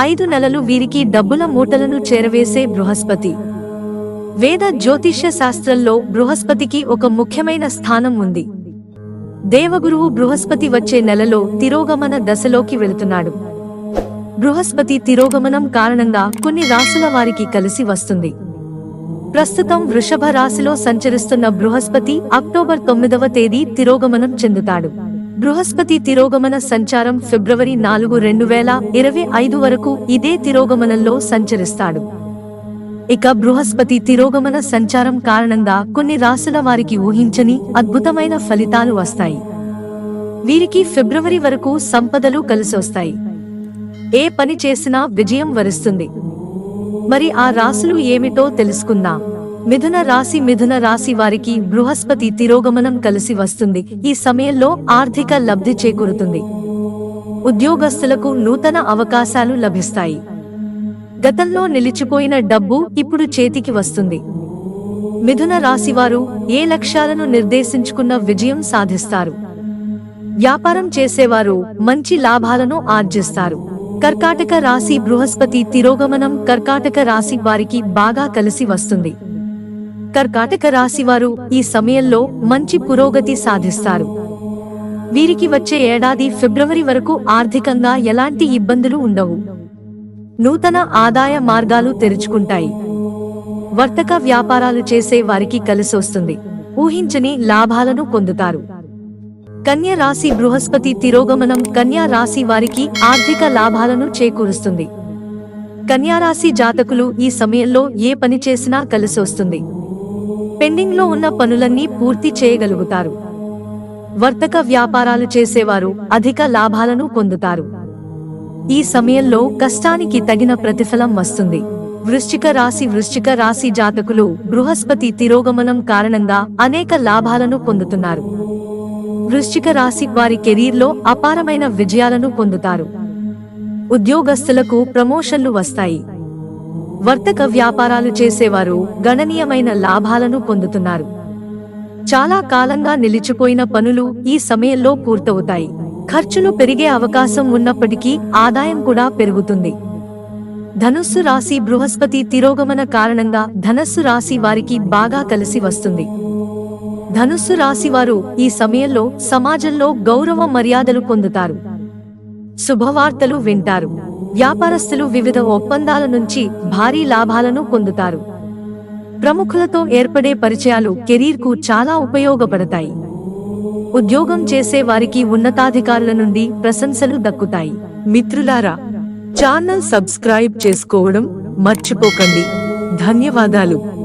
ఐదు నెలలు వీరికి డబ్బుల మూటలను చేరవేసే బృహస్పతి. వేద జ్యోతిష్య శాస్త్రంలో బృహస్పతికి ఒక ముఖ్యమైన స్థానం ఉంది. దేవగురువు బృహస్పతి వచ్చే నెలలో తిరోగమన దశలోకి వెళుతున్నాడు. బృహస్పతి తిరోగమనం కారణంగా కొన్ని రాసుల వారికి కలిసి వస్తుంది. ప్రస్తుతం వృషభ రాశిలో సంచరిస్తున్న బృహస్పతి అక్టోబర్ తొమ్మిదవ తేదీ తిరోగమనం చెందుతాడు. బృహస్పతి తిరోగమన సంచారం ఫిబ్రవరి నాలుగు రెండు వేల ఇరవై ఐదు వరకు ఇదే తిరోగమనంలో సంచరిస్తాడు. ఇక బృహస్పతి తిరోగమన సంచారం కారణంగా కొన్ని రాసుల వారికి ఊహించని అద్భుతమైన ఫలితాలు వస్తాయి. వీరికి ఫిబ్రవరి వరకు సంపదలు కలిసొస్తాయి. ఏ పని చేసినా విజయం వరిస్తుంది. మరి ఆ రాశులు ఏమిటో తెలుసుకుందాం. మిథున రాశి మిథున రాశి వారికి బృహస్పతి తిరోగమనం కలిసి వస్తుంది. ఈ సమయంలో ఆర్థిక లబ్ధి చేకూరుతుంది. ఉద్యోగస్తులకు నూతన అవకాశాలు లభిస్తాయి. గతంలో నిలిచిపోయిన డబ్బు ఇప్పుడు చేతికి వస్తుంది. మిథున రాశివారు ఏ లక్ష్యాలను నిర్దేశించుకున్న విజయం సాధిస్తారు. వ్యాపారం చేసేవారు మంచి లాభాలను ఆర్జిస్తారు. కర్కాటక రాశి బృహస్పతి తిరోగమనం కర్కాటక రాశి వారికి బాగా కలిసి వస్తుంది. కర్కాటక రాశివారు ఈ సమయంలో మంచి పురోగతి సాధిస్తారు. వీరికి వచ్చే ఏడాది ఫిబ్రవరి వరకు ఆర్థికంగా ఎలాంటి ఇబ్బందులు ఉండవు. నూతన ఆదాయ మార్గాలు తెరుచుకుంటాయి. వర్తక వ్యాపారాలు చేసే వారికి కలిసొస్తుంది. ఊహించని లాభాలను పొందుతారు. కన్య రాశి బృహస్పతి తిరోగమనం కన్యా రాశి వారికి ఆర్థిక లాభాలను చేకూరుస్తుంది. కన్యారాశి జాతకులు ఈ సమయంలో ఏ పని చేసినా కలిసొస్తుంది. పెండింగ్లో ఉన్న పనులన్నీ పూర్తి చేయగలుగుతారు. వర్తక వ్యాపారాలు చేసేవారు అధిక లాభాలను పొందుతారు. ఈ సమయంలో కష్టానికి తగిన ప్రతిఫలం వస్తుంది. వృశ్చిక రాశి వృశ్చిక రాశి జాతకులు బృహస్పతి తిరోగమనం కారణంగా అనేక లాభాలను పొందుతున్నారు. వృశ్చిక రాశి వారి కెరీర్లో అపారమైన విజయాలను పొందుతారు. ఉద్యోగస్తులకు ప్రమోషన్లు వస్తాయి. వర్తక వ్యాపారాలు చేసేవారు గణనీయమైన లాభాలను పొందుతున్నారు. చాలా కాలంగా నిలిచిపోయిన పనులు ఈ సమయంలో పూర్తవుతాయి. ఖర్చులు పెరిగే అవకాశం ఉన్నప్పటికీ ఆదాయం కూడా పెరుగుతుంది. ధనుస్సు రాశి బృహస్పతి తిరోగమన కారణంగా ధనస్సు రాశి వారికి బాగా కలిసి వస్తుంది. ధనుస్సు రాశి వారు ఈ సమయంలో సమాజంలో గౌరవ మర్యాదలు పొందుతారు. శుభవార్తలు వింటారు. వ్యాపారస్తులు వివిధ ఒప్పందాల నుంచి భారీ లాభాలను పొందుతారు. ప్రముఖులతో ఏర్పడే పరిచయాలు కెరీర్కు చాలా ఉపయోగపడతాయి. ఉద్యోగం చేసే వారికి ఉన్నతాధికారుల నుండి ప్రశంసలు దక్కుతాయి. మిత్రులారా ఛానల్ సబ్స్క్రైబ్ చేసుకోవడం మర్చిపోకండి. ధన్యవాదాలు.